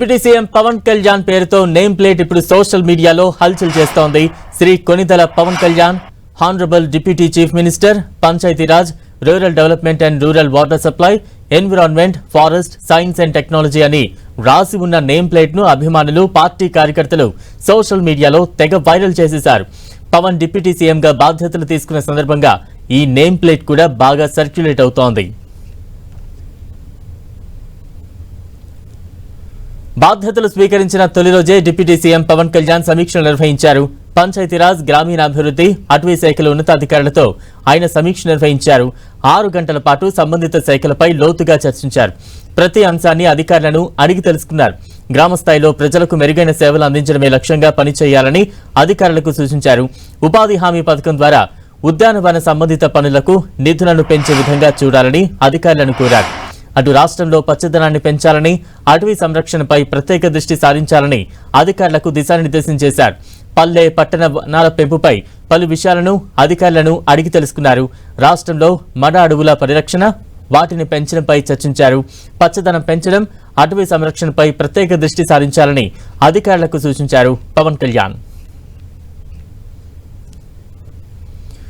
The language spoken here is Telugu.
డిప్యూటీ సీఎం పవన్ కళ్యాణ్ పేరుతో నేమ్ ప్లేట్ ఇప్పుడు సోషల్ మీడియాలో హల్చల్ చేస్తోంది. Shri Konidela Pawan Kalyan honourable deputy chief minister Panchayati Raj rural development and rural water supply environment forest science and technology అని రాసి ఉన్న నేమ్ ప్లేట్ను అభిమానులు పార్టీ కార్యకర్తలు సోషల్ మీడియాలో తెగ వైరల్ చేసేశారు. పవన్ డిప్యూటీ సీఎంగా బాధ్యతలు తీసుకున్న సందర్భంగా ఈ నేమ్ ప్లేట్ కూడా బాగా సర్క్యులేట్ అవుతోంది. బాధ్యతలు స్వీకరించిన తొలి రోజే డిప్యూటీ సీఎం పవన్ కళ్యాణ్ సమీక్షలు నిర్వహించారు. పంచాయతీరాజ్ గ్రామీణాభివృద్ధి అటవీ శాఖల ఉన్నతాధికారులతో ఆయన సమీక్ష నిర్వహించారు. ఆరు గంటల పాటు సంబంధిత శాఖలపై లోతుగా చర్చించారు. ప్రతి అంశాన్ని అధికారులను అడిగి తెలుసుకున్నారు. గ్రామ స్థాయిలో ప్రజలకు మెరుగైన సేవలు అందించడమే లక్ష్యంగా పనిచేయాలని అధికారులకు సూచించారు. ఉపాధి హామీ పథకం ద్వారా ఉద్యానవన సంబంధిత పనులకు నిధులను పెంచే విధంగా చూడాలని అధికారులను కోరారు. అటు రాష్ట్రంలో పచ్చదనాన్ని పెంచాలని అటవీ సంరక్షణపై ప్రత్యేక దృష్టి సారించాలని అధికారులకు దిశానిర్దేశం చేశారు. పల్లె పట్టణ వనాల పెంపుపై పలు విషయాలను అధికారులను అడిగి తెలుసుకున్నారు. రాష్ట్రంలో మడ అడవుల పరిరక్షణ వాటిని పెంచడంపై చర్చించారు. పచ్చదనం పెంచడం అటవీ సంరక్షణపై ప్రత్యేక దృష్టి సారించాలని అధికారులకు సూచించారు పవన్ కళ్యాణ్.